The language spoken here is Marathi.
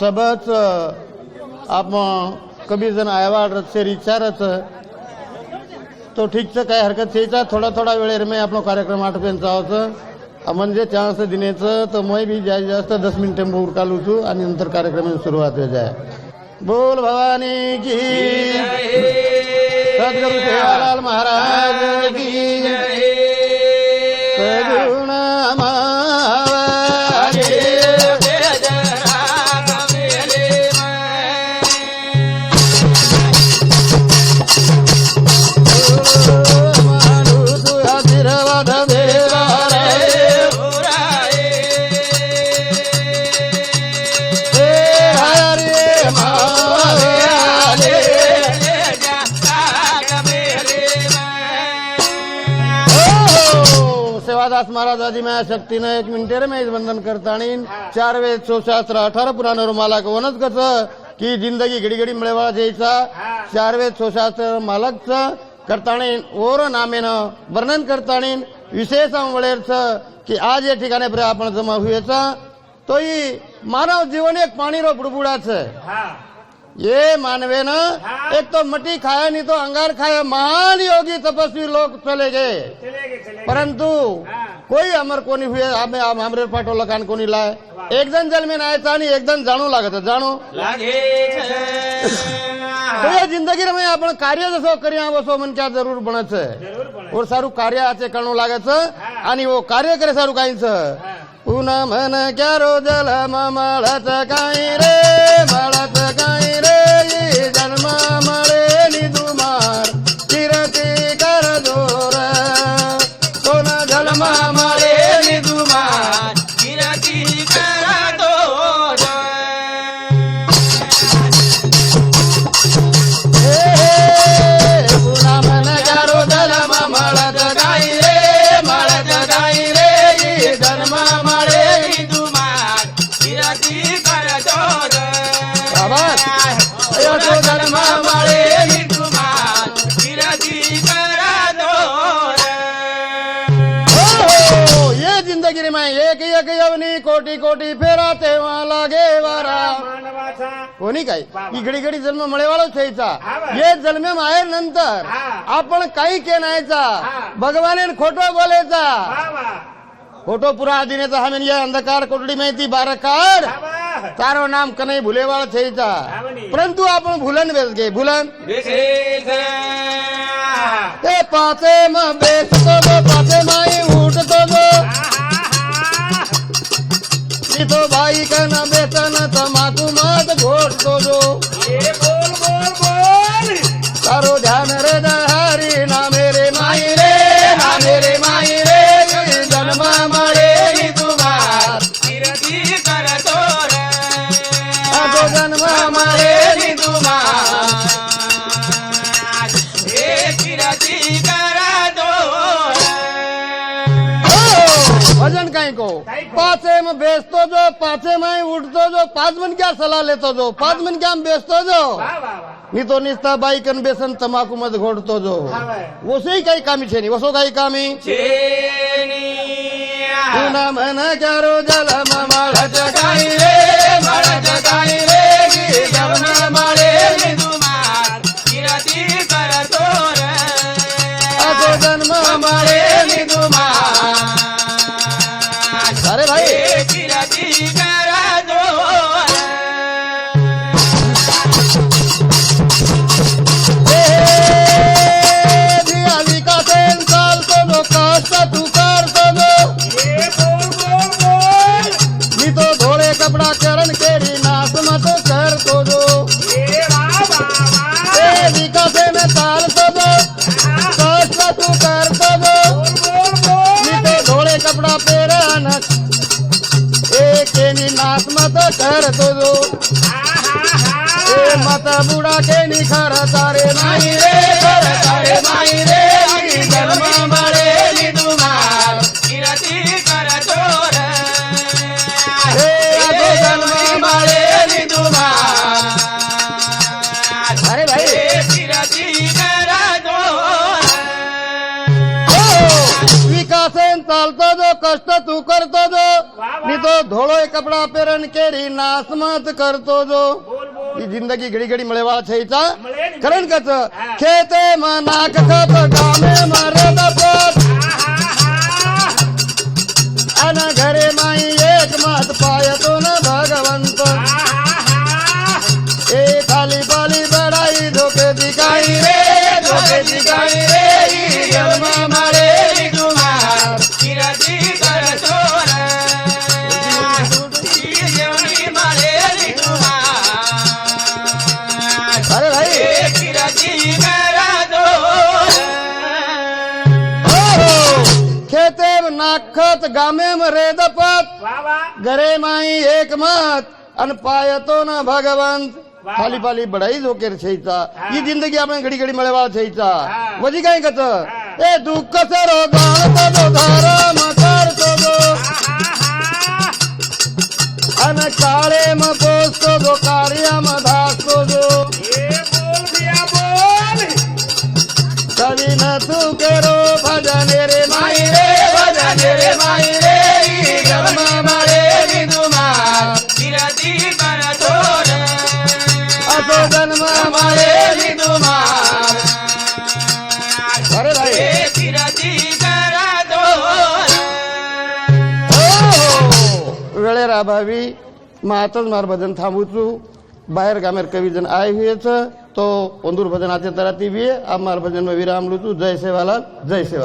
सबच आपण कमी जण आयवाड रचसे विचारच तो ठीकच काय हरकत थेचा थोडा थोडा वेळेर मी आपलो कार्यक्रम आटोपेन आहोत म्हणजे चान्स दिनेचं तर मैं बी जास्त जास्त दस मिनिटं मोर कालू छू आणि नंतर कार्यक्रम सुरुवात हो जाय बोल भवानी की सद्गुरु सेवालाल महाराज की हो, सेवादास महाराज आदि माया शक्तीनं एक मिनिटेर मी बंधन करताणी चार वेळ सोशास्त्र अठार पुराण मालक वनच कस की जिंदगी घडी घडी मिळवा द्यायचा चार वेळ सोशास्त्र मालकच करताणी ओर नामेनं वर्णन करताणी विशेष वळेरच की आज या ठिकाणी आपण जमा हुयचा. तोही मानव जीवन एक पाणीरो बुडबुडाच. ये मानवेन एक तो मटी खाया नहीं तो अंगार खाया महान योगी तपस्वी लोग चले गए। परंतु कोई अमर कोणी हुए हमें हमरे पाठो लखान कोणी लाय एक जण जल में नायचा आणि एक जण जाणू लागत जाणू तो या जिंदगी में आपण कार्य जसो करी आवसो मन क्या जरूर बनच और सारू कार्य आचे करणू लागत आणि वो कार्य करे सारू काहीच पुन्हा म्हण क्या रो जल मळत काही रे। मळत ये जिंदगी में एक एक यवनी कोटी कोटी फेरा तेव्हा लागे वारा. कोणी काय? इकडे इकडे जन्म मळेवाळाच व्हायचा ये जन्म माहेर नंतर आपण काही केनायचा. भगवाने खोटो बोलायचा. खोटो पुरा दिनेचा हा म्हणजे अंधकार कोटडी माहिती बारा काढ तारो नाम कनई भुलेवाळ थेचा परंतु आपण भुलन वेस घे भुलन ते पाचे म बेसतो गो पाचे माई मी तो बाई कन बेसन तमाकू मत घोटतो जो तारो ध्यान रे हरी ना मेरे माई रे ना मेरे माई रे जन्म मळे नी तुम्हार तो जन्म मळे नी तुम्हार हो, भजन काही को पाचे में बेचतो जो पाचे में उठतो जो. पाच मन क्या सलाह लेतो जो. पाच मन क्या बेचतो जो. मी तो निस्ता बाईक आणि बेसन तमाकू मध्ये घोडतो जो. वसोही काही कामी छे वसो काही कामी. पुन्हा म्हण क्या रो जल विकासेन चालतो जो कष्ट तू करतो जो मी तो धोळे कपडा पेरण ए केनी नाच मत करतो जो ए मत बुडा केनी खर तारे नाही रे खर तारे नाही रे કષ્ટ તું કરતો જો ની તો ધોળો કપડા પહેરન કેરી નાસમત કરતો જો બોલ બોલ ઈ જિંદગી ઘડી ઘડી મળેવા છે ઈચા મળે ને. કરણ કચ હા. ખેતે માં નાક ખત ગામે મારે દપત रखत गामे मरे दपत घरे माई एक मत अन पायतो ना भगवंत। खाली पाली बढाई जोकेर छैचा. ही. जिंदगी आपण घडी घडी मळेवाळ छैचा. वजी काय कच ए दुःख सरो धार मकार अन काळे म पोसतो जो कार्य म धासतो जो कवी न तू करो भजन रे माई. વેળેરા ભાવી માત જ માર ભજન થાંભું છું. બહાર ગામે કવિજન આવી હોય છે. તો ઓંદુર ભજન આજે તરાતી બી આ મારા ભજનમાં વિરામ લઉં છું. જય સેવાલાલ જય સેવાલાલ.